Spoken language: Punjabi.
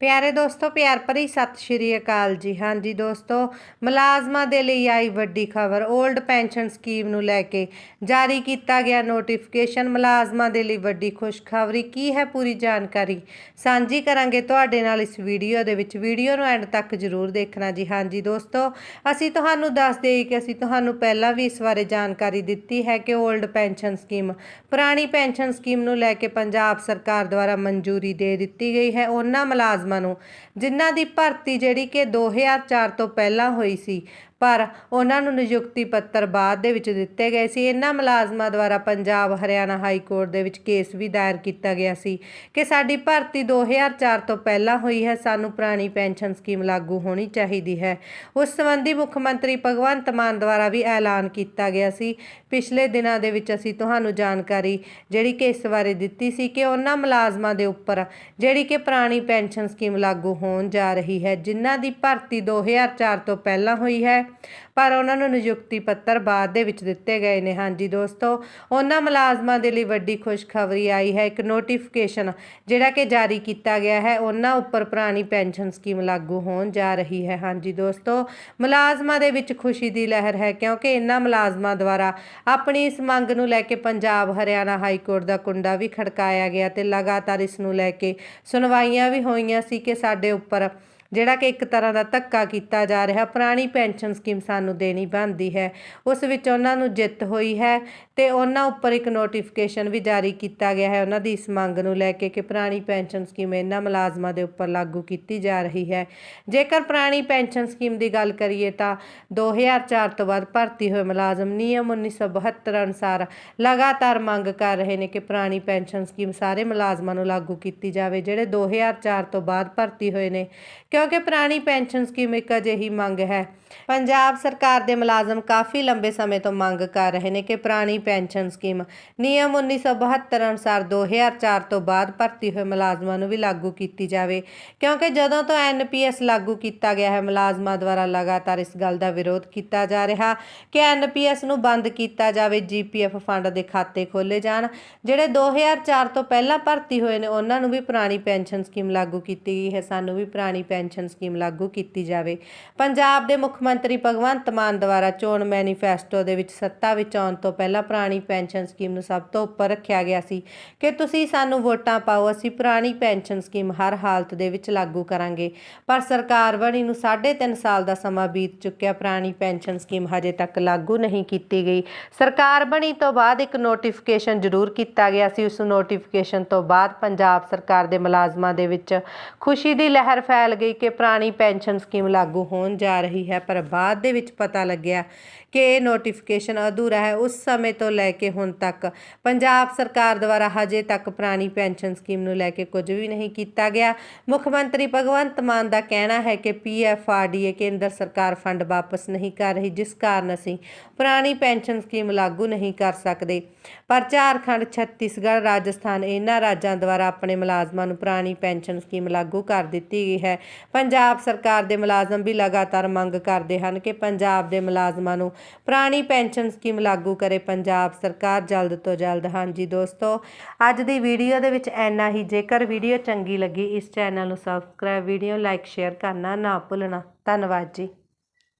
ਪਿਆਰੇ ਦੋਸਤੋ, ਪਿਆਰ ਭਰੀ ਸਤਿ ਸ਼੍ਰੀ ਅਕਾਲ ਜੀ। ਹਾਂਜੀ ਦੋਸਤੋ, ਮੁਲਾਜ਼ਮਾਂ ਦੇ ਲਈ ਆਈ ਵੱਡੀ ਖਬਰ। 올ਡ ਪੈਨਸ਼ਨ ਸਕੀਮ ਨੂੰ ਲੈ ਕੇ ਜਾਰੀ ਕੀਤਾ ਗਿਆ ਨੋਟੀਫਿਕੇਸ਼ਨ ਮੁਲਾਜ਼ਮਾਂ ਦੇ ਲਈ ਵੱਡੀ ਖੁਸ਼ਖਬਰੀ ਕੀ ਹੈ ਪੂਰੀ ਜਾਣਕਾਰੀ ਸਾਂਝੀ ਕਰਾਂਗੇ ਤੁਹਾਡੇ ਨਾਲ ਇਸ ਵੀਡੀਓ ਦੇ ਵਿੱਚ। ਵੀਡੀਓ ਨੂੰ ਐਂਡ ਤੱਕ ਜ਼ਰੂਰ ਦੇਖਣਾ ਜੀ। ਹਾਂਜੀ ਦੋਸਤੋ, ਅਸੀਂ ਤੁਹਾਨੂੰ ਦੱਸ ਦੇਈਏ ਕਿ ਅਸੀਂ ਤੁਹਾਨੂੰ ਪਹਿਲਾਂ ਵੀ ਇਸ ਬਾਰੇ ਜਾਣਕਾਰੀ ਦਿੱਤੀ ਹੈ ਕਿ 올ਡ ਪੈਨਸ਼ਨ ਸਕੀਮ ਪੁਰਾਣੀ ਪੈਨਸ਼ਨ ਸਕੀਮ ਨੂੰ ਲੈ ਕੇ ਪੰਜਾਬ ਸਰਕਾਰ ਦੁਆਰਾ ਮਨਜ਼ੂਰੀ ਦੇ ਦਿੱਤੀ ਗਈ ਹੈ। ਉਹਨਾਂ ਮੁਲਾਜ਼ਮ ਨੂੰ। ਜਿਨ੍ਹਾਂ ਦੀ ਭਰਤੀ ਜਿਹੜੀ ਕਿ 2004 ਤੋਂ ਪਹਿਲਾਂ ਹੋਈ ਸੀ ਪਰ ਉਹਨਾਂ ਨੂੰ ਨਿਯੁਕਤੀ ਪੱਤਰ ਬਾਅਦ ਦੇ ਵਿੱਚ ਦਿੱਤੇ ਗਏ ਸੀ। ਇਹਨਾਂ ਮੁਲਾਜ਼ਮਾਂ ਦੁਆਰਾ ਪੰਜਾਬ, ਹਰਿਆਣਾ ਹਾਈ ਕੋਰਟ ਦੇ ਵਿੱਚ ਕੇਸ ਵੀ ਦਾਇਰ ਕੀਤਾ ਗਿਆ ਸੀ ਕਿ ਸਾਡੀ ਭਰਤੀ 2004 ਤੋਂ ਪਹਿਲਾਂ ਹੋਈ ਹੈ। ਸਾਨੂੰ ਪੁਰਾਣੀ ਪੈਨਸ਼ਨ ਸਕੀਮ ਲਾਗੂ ਹੋਣੀ ਚਾਹੀਦੀ ਹੈ। ਉਸ ਸੰਬੰਧੀ ਮੁੱਖ ਮੰਤਰੀ ਭਗਵੰਤ ਮਾਨ ਦੁਆਰਾ ਵੀ ਐਲਾਨ ਕੀਤਾ ਗਿਆ ਸੀ। ਪਿਛਲੇ ਦਿਨਾਂ ਦੇ ਵਿੱਚ ਅਸੀਂ ਤੁਹਾਨੂੰ ਜਾਣਕਾਰੀ ਜਿਹੜੀ ਕਿ ਇਸ ਬਾਰੇ ਦਿੱਤੀ ਸੀ ਕਿ ਉਹਨਾਂ ਮੁਲਾਜ਼ਮਾਂ ਦੇ ਉੱਪਰ ਜਿਹੜੀ ਕਿ ਪੁਰਾਣੀ ਪੈਨਸ਼ਨ ਸਕੀਮ ਲਾਗੂ ਹੋਣ ਜਾ ਰਹੀ ਹੈ, ਜਿਨ੍ਹਾਂ ਦੀ ਭਰਤੀ 2004 ਤੋਂ ਪਹਿਲਾਂ ਹੋਈ ਹੈ ਪਰ ਉਹਨਾਂ ਨੂੰ ਨਿਯੁਕਤੀ ਪੱਤਰ ਬਾਅਦ ਦੇ ਵਿੱਚ ਦਿੱਤੇ ਗਏ ਨੇ। ਹਾਂਜੀ ਦੋਸਤੋ, ਉਹਨਾਂ ਮੁਲਾਜ਼ਮਾਂ ਦੇ ਲਈ ਵੱਡੀ ਖੁਸ਼ਖਬਰੀ ਆਈ ਹੈ। ਇੱਕ ਨੋਟੀਫਿਕੇਸ਼ਨ ਜਿਹੜਾ ਕਿ ਜਾਰੀ ਕੀਤਾ ਗਿਆ ਹੈ, ਉਹਨਾਂ ਉੱਪਰ ਪੁਰਾਣੀ ਪੈਨਸ਼ਨ ਸਕੀਮ ਲਾਗੂ ਹੋਣ ਜਾ ਰਹੀ ਹੈ। ਹਾਂਜੀ ਦੋਸਤੋ, ਮੁਲਾਜ਼ਮਾਂ ਦੇ ਵਿੱਚ ਖੁਸ਼ੀ ਦੀ ਲਹਿਰ ਹੈ ਕਿਉਂਕਿ ਇਹਨਾਂ ਮੁਲਾਜ਼ਮਾਂ ਦੁਆਰਾ ਆਪਣੀ ਇਸ ਮੰਗ ਨੂੰ ਲੈ ਕੇ ਪੰਜਾਬ, ਹਰਿਆਣਾ ਹਾਈ ਕੋਰਟ ਦਾ ਕੁੰਡਾ ਵੀ ਖੜਕਾਇਆ ਗਿਆ ਤੇ ਲਗਾਤਾਰ ਇਸ ਨੂੰ ਲੈ ਕੇ ਸੁਣਵਾਈਆਂ ਵੀ ਹੋਈਆਂ ਸੀ ਕਿ ਸਾਡੇ ਉੱਪਰ ਜਿਹੜਾ ਕਿ ਇੱਕ ਤਰ੍ਹਾਂ ਦਾ ਧੱਕਾ ਕੀਤਾ ਜਾ ਰਿਹਾ, ਪੁਰਾਣੀ ਪੈਨਸ਼ਨ ਸਕੀਮ ਸਾਨੂੰ ਦੇਣੀ ਬਣਦੀ ਹੈ। ਉਸ ਵਿੱਚ ਉਹਨਾਂ ਨੂੰ ਜਿੱਤ ਹੋਈ ਹੈ ਤੇ ਉਹਨਾਂ ਉੱਪਰ ਇੱਕ ਨੋਟੀਫਿਕੇਸ਼ਨ ਵੀ ਜਾਰੀ ਕੀਤਾ ਗਿਆ ਹੈ। ਉਹਨਾਂ ਦੀ ਇਸ ਮੰਗ ਨੂੰ ਲੈ ਕੇ ਕਿ ਪੁਰਾਣੀ ਪੈਨਸ਼ਨ ਸਕੀਮ ਇਹਨਾਂ ਮੁਲਾਜ਼ਮਾਂ ਦੇ ਉੱਪਰ ਲਾਗੂ ਕੀਤੀ ਜਾ ਰਹੀ ਹੈ। ਜੇਕਰ ਪੁਰਾਣੀ ਪੈਨਸ਼ਨ ਸਕੀਮ ਦੀ ਗੱਲ ਕਰੀਏ ਤਾਂ 2004 ਤੋਂ ਬਾਅਦ ਭਰਤੀ ਹੋਏ ਮੁਲਾਜ਼ਮ ਨਿਯਮ 1972 ਅਨੁਸਾਰ ਲਗਾਤਾਰ ਮੰਗ ਕਰ ਰਹੇ ਨੇ ਕਿ ਪੁਰਾਣੀ ਪੈਨਸ਼ਨ ਸਕੀਮ ਸਾਰੇ ਮੁਲਾਜ਼ਮਾਂ ਨੂੰ ਲਾਗੂ ਕੀਤੀ ਜਾਵੇ, ਜਿਹੜੇ 2004 ਤੋਂ ਬਾਅਦ ਭਰਤੀ ਹੋਏ ਨੇ। ਕਿਉਂ ਕਿਉਂਕਿ ਪੁਰਾਣੀ ਪੈਨਸ਼ਨ ਸਕੀਮ ਇੱਕ ਅਜਿਹੀ ਮੰਗ ਹੈ। ਪੰਜਾਬ ਸਰਕਾਰ ਦੇ ਮੁਲਾਜ਼ਮ ਕਾਫੀ ਲੰਬੇ ਸਮੇਂ ਤੋਂ ਮੰਗ ਕਰ ਰਹੇ ਨੇ ਕਿ ਪੁਰਾਣੀ ਪੈਨਸ਼ਨ ਸਕੀਮ ਨਿਯਮ 1972 ਅਨੁਸਾਰ 2004 ਤੋਂ ਬਾਅਦ ਭਰਤੀ ਹੋਏ ਮੁਲਾਜ਼ਮਾਂ ਨੂੰ ਵੀ ਲਾਗੂ ਕੀਤੀ ਜਾਵੇ। ਕਿਉਂਕਿ ਜਦੋਂ ਤੋਂ ਐਨਪੀਐਸ ਲਾਗੂ ਕੀਤਾ ਗਿਆ ਹੈ, ਮੁਲਾਜ਼ਮਾਂ ਦੁਆਰਾ ਲਗਾਤਾਰ ਇਸ ਗੱਲ ਦਾ ਵਿਰੋਧ ਕੀਤਾ ਜਾ ਰਿਹਾ ਕਿ ਐਨਪੀਐਸ ਨੂੰ ਬੰਦ ਕੀਤਾ ਜਾਵੇ ਜੀਪੀਐਫ ਫੰਡ ਦੇ ਖਾਤੇ ਖੋਲੇ ਜਾਣ। ਜਿਹੜੇ 2004 ਤੋਂ ਪਹਿਲਾਂ ਭਰਤੀ ਹੋਏ ਨੇ, ਉਹਨਾਂ ਨੂੰ ਵੀ ਪੁਰਾਣੀ ਪੈਨਸ਼ਨ ਸਕੀਮ ਲਾਗੂ ਕੀਤੀ ਗਈ ਹੈ। ਸਾਨੂੰ ਵੀ ਪੁਰਾਣੀ ਪੈਨਸ਼ਨ ਪੈਨਸ਼ਨ ਸਕੀਮ ਲਾਗੂ ਕੀਤੀ ਜਾਵੇ। ਪੰਜਾਬ ਦੇ ਮੁੱਖ ਮੰਤਰੀ ਭਗਵੰਤ ਮਾਨ ਦੁਆਰਾ ਚੋਣ ਮੈਨੀਫੈਸਟੋ ਦੇ ਵਿੱਚ ਸੱਤਾ ਵਿੱਚ ਆਉਣ ਤੋਂ ਪਹਿਲਾਂ ਪੁਰਾਣੀ ਪੈਨਸ਼ਨ ਸਕੀਮ ਨੂੰ ਸਭ ਤੋਂ ਉੱਪਰ ਰੱਖਿਆ ਗਿਆ ਸੀ। ਕਿ ਤੁਸੀਂ ਸਾਨੂੰ ਵੋਟਾਂ ਪਾਓ, ਅਸੀਂ ਪੁਰਾਣੀ ਪੈਨਸ਼ਨ ਸਕੀਮ ਹਰ ਹਾਲਤ ਦੇ ਵਿੱਚ ਲਾਗੂ ਕਰਾਂਗੇ। ਪਰ ਸਰਕਾਰ ਬਣੀ ਨੂੰ 3.5 ਸਾਲ ਦਾ ਸਮਾਂ ਬੀਤ ਚੁੱਕਿਆ, ਪੁਰਾਣੀ ਪੈਨਸ਼ਨ ਸਕੀਮ ਹਜੇ ਤੱਕ ਲਾਗੂ ਨਹੀਂ ਕੀਤੀ ਗਈ। ਸਰਕਾਰ ਬਣੀ ਤੋਂ ਬਾਅਦ ਇੱਕ ਨੋਟੀਫਿਕੇਸ਼ਨ ਜ਼ਰੂਰ ਕੀਤਾ ਗਿਆ ਸੀ। ਉਸ ਨੋਟੀਫਿਕੇਸ਼ਨ ਤੋਂ ਬਾਅਦ ਪੰਜਾਬ ਸਰਕਾਰ ਦੇ ਮੁਲਾਜ਼ਮਾਂ ਦੇ ਵਿੱਚ ਖੁਸ਼ੀ ਦੀ ਲਹਿਰ ਫੈਲ ਗਈ। ਕਿ ਪੁਰਾਣੀ ਪੈਨਸ਼ਨ ਸਕੀਮ ਲਾਗੂ ਹੋਣ ਜਾ ਰਹੀ ਹੈ, ਪਰ ਬਾਅਦ ਦੇ ਵਿੱਚ ਪਤਾ ਲੱਗਿਆ ਕਿ ਇਹ ਨੋਟੀਫਿਕੇਸ਼ਨ ਅਧੂਰਾ ਹੈ, ਉਸ ਸਮੇਂ ਤੋਂ ਲੈ ਕੇ ਹੁਣ ਤੱਕ। ਪੰਜਾਬ ਸਰਕਾਰ ਦੁਆਰਾ ਹਜੇ ਤੱਕ ਪੁਰਾਣੀ ਪੈਨਸ਼ਨ ਸਕੀਮ ਨੂੰ ਲੈ ਕੇ ਕੁਝ ਵੀ ਨਹੀਂ ਕੀਤਾ ਗਿਆ। ਮੁੱਖ ਮੰਤਰੀ ਭਗਵੰਤ ਮਾਨ ਦਾ ਕਹਿਣਾ ਹੈ ਕਿ ਪੀਐਫਆਰਡੀਏ ਕੇਂਦਰ ਸਰਕਾਰ ਫੰਡ ਵਾਪਸ ਨਹੀਂ ਕਰ ਰਹੀ, ਜਿਸ ਕਾਰਨ ਅਸੀਂ ਪੁਰਾਣੀ ਪੈਨਸ਼ਨ ਸਕੀਮ ਲਾਗੂ ਨਹੀਂ ਕਰ ਸਕਦੇ। ਪਰ ਝਾਰਖੰਡ, ਛੱਤੀਸਗੜ੍ਹ, ਰਾਜਸਥਾਨ, ਇਹਨਾਂ ਰਾਜਾਂ ਦੁਆਰਾ ਆਪਣੇ ਮੁਲਾਜ਼ਮਾਂ ਨੂੰ ਪੁਰਾਣੀ ਪੈਨਸ਼ਨ ਸਕੀਮ ਲਾਗੂ ਕਰ ਦਿੱਤੀ ਗਈ ਹੈ। ਪੰਜਾਬ ਸਰਕਾਰ ਦੇ ਮੁਲਾਜ਼ਮ ਵੀ ਲਗਾਤਾਰ ਮੰਗ ਕਰਦੇ ਹਨ ਕਿ ਪੰਜਾਬ ਦੇ ਮੁਲਾਜ਼ਮਾਂ ਨੂੰ ਪੁਰਾਣੀ ਪੈਨਸ਼ਨ ਸਕੀਮ ਲਾਗੂ ਕਰੇ ਪੰਜਾਬ ਸਰਕਾਰ, ਜਲਦ ਤੋਂ ਜਲਦ। ਹਾਂਜੀ ਦੋਸਤੋ, ਅੱਜ ਦੀ ਵੀਡੀਓ ਦੇ ਵਿੱਚ ਇੰਨਾ ਹੀ। ਜੇਕਰ ਵੀਡੀਓ ਚੰਗੀ ਲੱਗੀ, ਇਸ ਚੈਨਲ ਨੂੰ ਸਬਸਕ੍ਰਾਈਬ ਵੀਡੀਓ ਲਾਈਕ ਸ਼ੇਅਰ ਕਰਨਾ ਨਾ ਭੁੱਲਣਾ। ਧੰਨਵਾਦ ਜੀ।